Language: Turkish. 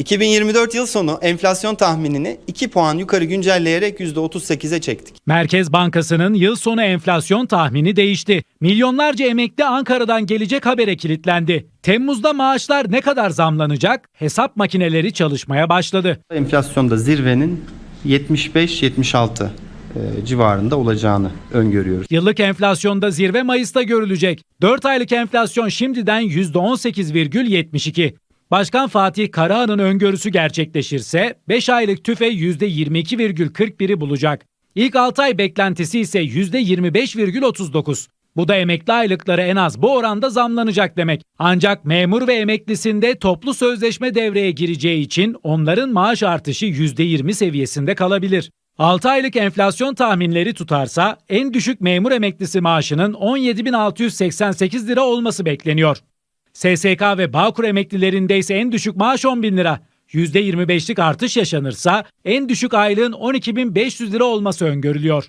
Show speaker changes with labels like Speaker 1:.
Speaker 1: 2024 yıl sonu enflasyon tahminini 2 puan yukarı güncelleyerek %38'e çektik.
Speaker 2: Merkez Bankası'nın yıl sonu enflasyon tahmini değişti. Milyonlarca emekli Ankara'dan gelecek habere kilitlendi. Temmuz'da maaşlar ne kadar zamlanacak? Hesap makineleri çalışmaya başladı.
Speaker 1: Enflasyonda zirvenin 75-76 e, civarında olacağını öngörüyoruz.
Speaker 2: Yıllık enflasyonda zirve Mayıs'ta görülecek. 4 aylık enflasyon şimdiden %18,72. Başkan Fatih Karahan'ın öngörüsü gerçekleşirse 5 aylık tüfe %22,41'i bulacak. İlk 6 ay beklentisi ise %25,39. Bu da emekli aylıkları en az bu oranda zamlanacak demek. Ancak memur ve emeklisinde toplu sözleşme devreye gireceği için onların maaş artışı %20 seviyesinde kalabilir. 6 aylık enflasyon tahminleri tutarsa en düşük memur emeklisi maaşının 17.688 lira olması bekleniyor. SSK ve Bağkur emeklilerinde ise en düşük maaş 10 bin lira. %25'lik artış yaşanırsa en düşük aylığın 12.500 lira olması öngörülüyor.